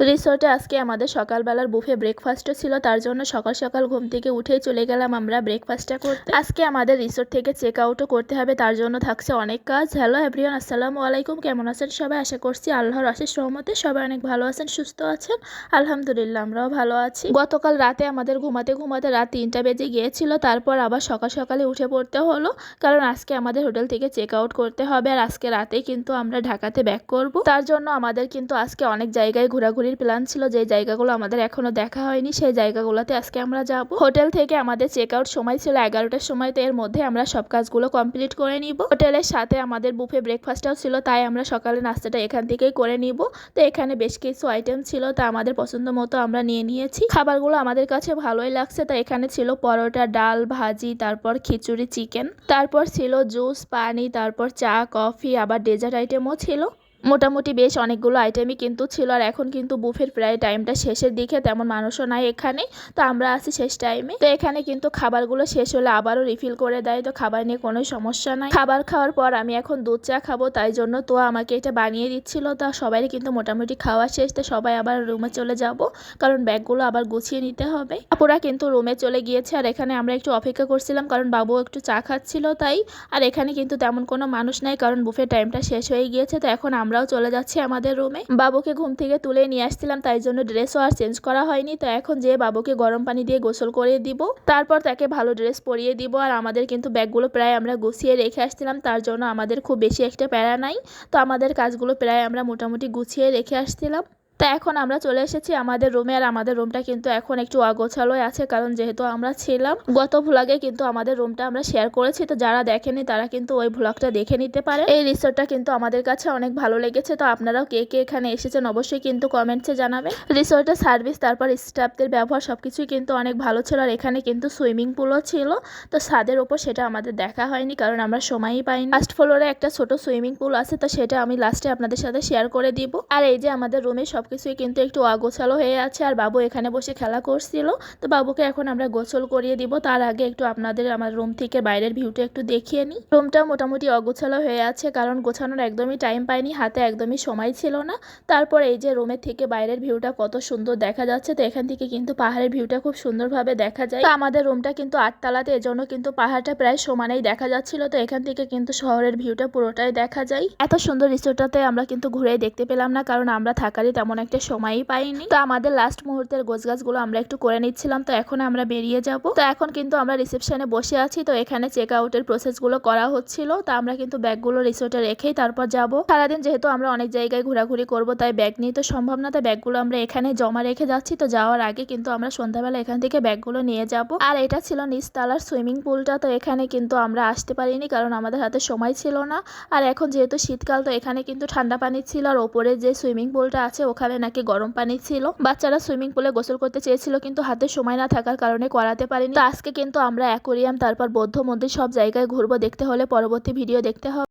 রিসোর্টে আজকে আমাদের সকালবেলার বুফে ব্রেকফাস্টও ছিল, তার জন্য সকাল সকাল ঘুম থেকে উঠেই চলে গেলাম আমরা ব্রেকফাস্টটা করতে। আজকে আমাদের রিসোর্ট থেকে চেক আউটও করতে হবে, তার জন্য থাকছে অনেক কাজ। হ্যালো এভরিওয়ান আসসালামু আলাইকুম, কেমন আছেন সবাই? আশা করছি আল্লাহর আশিস সহমতে সবাই অনেক ভালো আছেন, সুস্থ আছেন। আলহামদুলিল্লাহ, আমরাও ভালো আছি। গতকাল রাতে আমাদের ঘুমাতে ঘুমাতে রাত তিনটা বেজে গিয়েছিল, তারপর আবার সকাল সকালে উঠে পড়তে হলো, কারণ আজকে আমাদের হোটেল থেকে চেক আউট করতে হবে, আর আজকে রাতেই কিন্তু আমরা ঢাকাতে ব্যাক করব। তার জন্য আমাদের কিন্তু আজকে অনেক জায়গায় ঘোরাঘুরির প্ল্যান ছিল যে জায়গাগুলো আমাদের এখনও দেখা হয়নি, সেই জায়গাগুলোতে আজকে আমরা যাব। হোটেল থেকে আমাদের চেক আউট সময় ছিল এগারোটার সময়, তো এর মধ্যে আমরা সব কাজগুলো কমপ্লিট করে নিব। হোটেলের সাথে আমাদের বুফে ব্রেকফাস্টটাও ছিল, তাই আমরা সকালে নাস্তাটা এখান থেকেই করে নিব। তো এখানে বেশ কিছু আইটেম ছিল, তা আমাদের পছন্দ মতো আমরা নিয়ে নিয়েছি। খাবারগুলো আমাদের কাছে ভালোই লাগছে, তা এখানে ছিল পরোটা, ডাল, ভাজি, তারপর খিচুড়ি চিকেন তারপর ছিল জুস পানি, তারপর চা কফি আবার ডেজার্ট আইটেমও ছিল। মোটামুটি বেশ অনেকগুলো আইটেমই কিন্তু ছিল আর এখন কিন্তু বুফের প্রায় টাইমটা শেষের দিকে, তেমন মানুষও নাই এখানে। তো আমরা আছি শেষ টাইমে তো এখানে কিন্তু খাবারগুলো শেষ হলে আবারও রিফিল করে দেয়। তো খাবার নিয়ে কোনো সমস্যা নাই। খাবার খাওয়ার পর আমি এখন দুধ চা খাব, তাই জন্য তো আমাকে এটা বানিয়ে দিচ্ছিল। তা সবাই কিন্তু মোটামুটি খাওয়া শেষ। তো সবাই আবার রুমে চলে যাব, কারণ ব্যাগগুলো আবার গুছিয়ে নিতে হবে। আপুরা কিন্তু রুমে চলে গিয়েছে আর এখানে আমরা একটু অপেক্ষা করছিলাম, কারণ বাবু একটু চা খাচ্ছিল তাই। আর এখানে কিন্তু তেমন কোনো মানুষ নাই, কারণ বুফের টাইমটা শেষ হয়ে গিয়েছে। তো এখন আমরাও চলে যাচ্ছি আমাদের রুমে বাবুকে ঘুম থেকে তুলে নিয়ে আসছিলাম, তাই জন্য ড্রেসও আর চেঞ্জ করা হয়নি। তো এখন যে বাবুকে গরম পানি দিয়ে গোসল করে দিব, তারপর তাকে ভালো ড্রেস পরিয়ে দিব। আর আমাদের কিন্তু ব্যাগগুলো প্রায় আমরা গুছিয়ে রেখে আসছিলাম, তার জন্য আমাদের খুব বেশি একটা প্যারা নাই। তো আমাদের কাজগুলো প্রায় আমরা মোটামুটি গুছিয়ে রেখে আসছিলাম। তা এখন আমরা চলে এসেছি আমাদের রুমে আর আমাদের রুমটা কিন্তু এখন একটু অগোছালোই আছে, কারণ যেহেতু আমরা ছিলাম, গত ভ্লগে কিন্তু আমাদের রুমটা আমরা শেয়ার করেছি। তো যারা দেখেনি, তারা কিন্তু ওই ভ্লগটা দেখে নিতে পারে। এই রিসোর্টটা কিন্তু আমাদের কাছে অনেক ভালো লেগেছে। তো আপনারাও কে কে এখানে এসেছেন, অবশ্যই কিন্তু কমেন্টসে জানাবেন। রিসোর্টের সার্ভিস তারপর স্টাফদের ব্যবহার, সবকিছুই কিন্তু অনেক ভালো ছিল। আর এখানে কিন্তু সুইমিং পুলও ছিল। তো ছাদের ওপর সেটা আমাদের দেখা হয়নি, কারণ আমরা সময়ই পাইনি। ফার্স্ট ফ্লোরে একটা ছোট সুইমিং পুল আছে, তো সেটা আমি লাস্টে আপনাদের সাথে শেয়ার করে দিব। আর এই যে আমাদের রুমে সব সবকিছুই কিন্তু একটু অগোছালো হয়ে আছে। আর বাবু এখানে বসে খেলা করছিল। তো বাবুকে এখন আমরা গোসল করিয়ে দিব। তার আগে একটু আপনাদের আমার রুম থেকে বাইরের ভিউটা একটু দেখিয়ে নিই। রুমটা মোটামুটি অগোছালো হয়ে আছে কারণ গোছানোর একদমই টাইম পাইনি। হাতে একদমই সময় ছিল না। তারপর এই যে রুমের থেকে বাইরের ভিউটা কত সুন্দর দেখা যাচ্ছে। তো এখান থেকে কিন্তু পাহাড়ের ভিউটা খুব সুন্দরভাবে দেখা যায়। তো আমাদের রুমটা কিন্তু আটতলাতে, এজন্য কিন্তু পাহাড়টা প্রায় সমানেই দেখা যাচ্ছিল। তো এখান থেকে কিন্তু শহরের ভিউটা পুরোটাই দেখা যায়। এত সুন্দর রিসোর্টটাতে আমরা কিন্তু ঘুরে দেখতে পেলাম না। কারণ আমরা থাকারই তেমন একটা সময়ই পাইনি। তো আমাদের লাস্ট মুহূর্তের গোছগাছগুলো আমরা একটু করে নিচ্ছিলাম, তো এখন আমরা বেরিয়ে যাব। তো এখন কিন্তু আমরা রিসেপশনে বসে আছি, তো এখানে চেক আউটের প্রসেসগুলো করা হচ্ছিল। তো আমরা কিন্তু ব্যাগগুলো রিসোর্টে রেখেই তারপর যাব। সারাদিন যেহেতু আমরা অনেক জায়গায় ঘোরাঘুরি করব, তাই ব্যাগ নিয়ে তো সম্ভব না। তাই ব্যাগগুলো আমরা এখানে জমা রেখে যাচ্ছি, তো যাওয়ার আগে কিন্তু আমরা সন্ধ্যাবেলা এখান থেকে ব্যাগগুলো নিয়ে যাব। আর এটা ছিল নিচতলার সুইমিং পুলটা তো এখানে কিন্তু আমরা আসতে পারিনি, কারণ আমাদের হাতে সময় ছিল না। আর এখন যেহেতু শীতকাল, তো এখানে কিন্তু ঠান্ডা পানি ছিল, আর ওপরে যে সুইমিং পুলটা আছে ওখানে নাকি গরম পানি ছিল। বাচ্চারা সুইমিং পুলে গোসল করতে চেয়েছিল কিন্তু হাতে সময় না থাকার কারণে করাতে পারিনি। তো আজকে কিন্তু আমরা অ্যাকোরিয়াম, তারপর বৌদ্ধ মন্দির সব জায়গায় ঘুরবো, দেখতে হলে পরবর্তী ভিডিও দেখতে হবে।